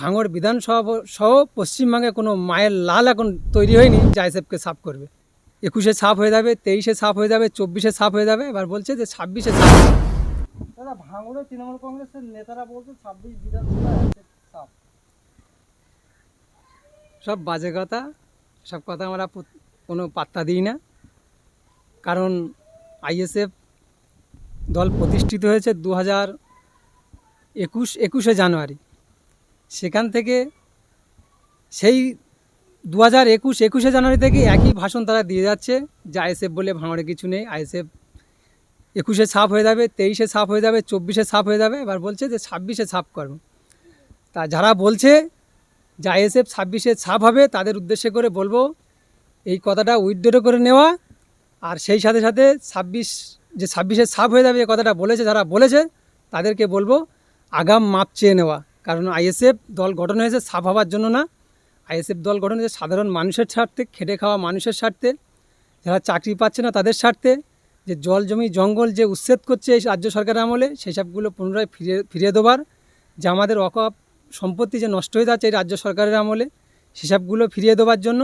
ভাঙড় বিধানসভা সহ পশ্চিমবঙ্গে কোনো মায়ের লাল এখন তৈরি হয়নি যে আইসেফকে সাফ করবে। একুশে সাফ হয়ে যাবে তেইশে সাফ হয়ে যাবে চব্বিশে সাফ হয়ে যাবে এবার বলছে যে ছাব্বিশে সাফ। দাদা ভাঙড়ে তৃণমূল কংগ্রেসের নেতারা বলছে ছাব্বিশ বিধানসভা সব বাজে কথা সব কথা আমরা কোনো পাত্তা দিই না। কারণ আইএসএফ দল প্রতিষ্ঠিত হয়েছে দু হাজার একুশ একুশে জানুয়ারি। সেখান থেকে সেই দু হাজার একুশ, একুশে জানুয়ারি থেকে একই ভাষণ তারা দিয়ে যাচ্ছে। যে আইএসএফ বলে ভাঙড়ে কিছু নেই। আইএসএফ একুশে সাফ হয়ে যাবে, তেইশে সাফ হয়ে যাবে, চব্বিশে সাফ হয়ে যাবে। এবার বলছে যে ছাব্বিশে সাফ করব। তা যারা বলছে যে আইএসএফ ছাব্বিশে ছাপ হবে, তাদের উদ্দেশ্যে করে বলব, এই কথাটা উইথড্র করে নেওয়া। আর সেই সাথে সাথে ছাব্বিশ, যে ছাব্বিশে ছাপ হয়ে যাবে এই কথাটা বলেছে, যারা বলেছে, তাদেরকে বলব, আগাম মাপ চেয়ে নেওয়া। কারণ আইএসএফ দল গঠন হয়েছে সাফ হওয়ার জন্য না। আইএসএফ দল গঠন হয়েছে সাধারণ মানুষের স্বার্থে, খেটে খাওয়া মানুষের স্বার্থে। যারা চাকরি পাচ্ছে না তাদের স্বার্থে। যে জল জমি, জঙ্গল যে উচ্ছেদ করছে এই রাজ্য সরকারের আমলে, সেই সবগুলো পুনরায় ফিরিয়ে ফিরিয়ে দেবার যে আমাদের অকাপ সম্পত্তি যে নষ্ট হয়ে যাচ্ছে এই রাজ্য সরকারের আমলে সেসবগুলো ফিরিয়ে দেওয়ার জন্য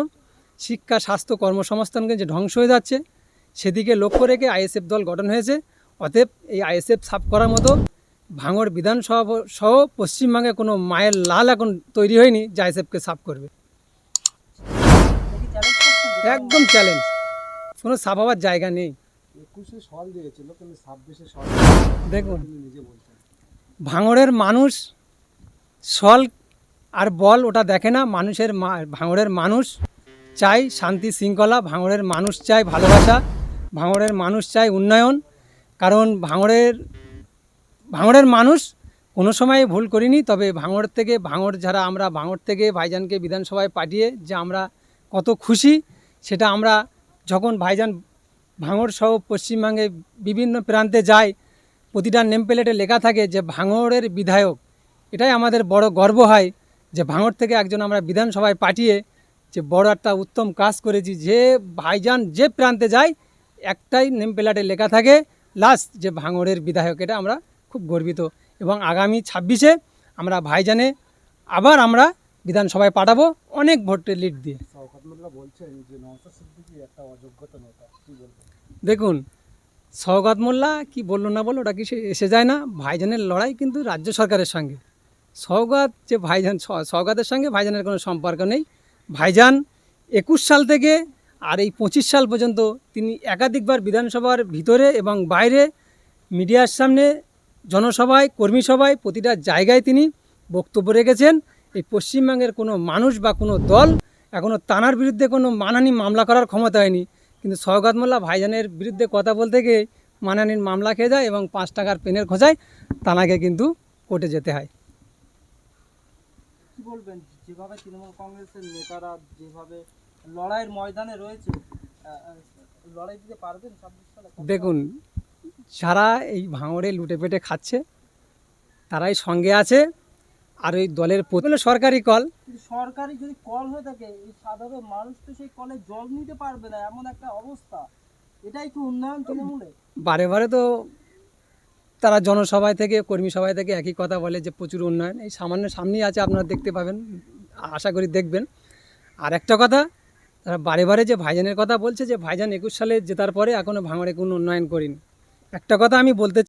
শিক্ষা, স্বাস্থ্য, কর্মসংস্থানকে যে ধ্বংস হয়ে যাচ্ছে, সেদিকে লক্ষ্য রেখে আইএসএফ দল গঠন হয়েছে। অতএব এই আইএসএফ সাফ করার মতো ভাঙড় বিধানসভা সহ পশ্চিমবঙ্গে কোনো মায়ের লাল এখন তৈরি হয়নি যে সাফ করবে। একদম চ্যালেঞ্জ কোনো সাফ হওয়ার জায়গা নেই। দেখুন ভাঙড়ের মানুষ সল আর বল ওটা দেখে না মানুষের মা- ভাঙড়ের মানুষ চাই শান্তি শৃঙ্খলা ভাঙড়ের মানুষ চাই ভালোবাসা ভাঙড়ের মানুষ চাই উন্নয়ন কারণ ভাঙড়ের ভাঙড়ের মানুষ কোনো সময় ভুল করিনি, তবে ভাঙড় থেকে, ভাঙড় যারা আমরা, ভাঙড় থেকে ভাইজানকে বিধানসভায় পাঠিয়ে যে আমরা কত খুশি, সেটা আমরা যখন ভাইজান ভাঙড় সহ পশ্চিমবঙ্গে বিভিন্ন প্রান্তে যায়, প্রতিটা নেম প্লেটে লেখা থাকে যে ভাঙড়ের বিধায়ক। এটাই আমাদের বড় গর্ব হয় যে ভাঙড় থেকে একজন আমরা বিধানসভায় পাঠিয়ে যে বড় একটা উত্তম কাজ করেছি, যে ভাইজান যে প্রান্তে যায়, একটাই নেম প্লেটে লেখা থাকে, লাস্ট যে ভাঙড়ের বিধায়ক, এটা আমরা খুব গর্বিত। এবং আগামী ছাব্বিশে আমরা ভাইজানে আবার আমরা বিধানসভায় পাঠাবো অনেক ভোটের লিড দিয়ে। কি দেখুন সৌগত মোল্লা কি বলল না বলল ওটা কিছু এসে যায় না। ভাইজানের লড়াই কিন্তু রাজ্য সরকারের সঙ্গে। সৌগত যে ভাইজান সৌগতের সঙ্গে ভাইজানের কোনো সম্পর্ক নেই। ভাইজান একুশ সাল থেকে আর এই পঁচিশ সাল পর্যন্ত তিনি একাধিকবার বিধানসভার ভিতরে এবং বাইরে মিডিয়ার সামনে জনসভায় কর্মী সভায় প্রতিটা জায়গায় তিনি বক্তব্য রেখেছেন। এই পশ্চিমবঙ্গের কোনো মানুষ বা কোনো দল এখনও তানার বিরুদ্ধে কোনো মানহানি মামলা করার ক্ষমতা হয়নি। কিন্তু সৌগত মোল্লা ভাইজানের বিরুদ্ধে কথা বলতে গিয়ে মানহানির মামলা খেয়ে যায় এবং পাঁচ টাকার পেনের খোঁজায় তানাকে কিন্তু কোর্টে যেতে হয়। বলবেন যেভাবে তৃণমূল কংগ্রেসের নেতারা যেভাবে লড়াইয়ের ময়দানে রয়েছে লড়াই দিতে পারবেন দেখুন যারা এই ভাঙড়ে লুটে পেটে খাচ্ছে তারাই সঙ্গে আছে আর ওই দলের হলো সরকারি কল? সরকারি যদি কল হয়ে থাকে এই সাধারণ মানুষ তো সেই কলে জল নিতে পারবে না এমন একটা অবস্থা। এটাই কি উন্নয়ন তৃণমূলে? বারে বারে তো তারা জনসভায় থেকে কর্মী সভায় থেকে একই কথা বলে যে প্রচুর উন্নয়ন। এই সামান্য সামনেই আছে আপনারা দেখতে পাবেন আশা করি দেখবেন। আর একটা কথা তারা বারে বারে যে ভাইজানের কথা বলছে যে ভাইজান একুশ সালে জেতার পরে এখনও ভাঙড়ে কোনো উন্নয়ন করিনি। একটা কথা আমি বলতে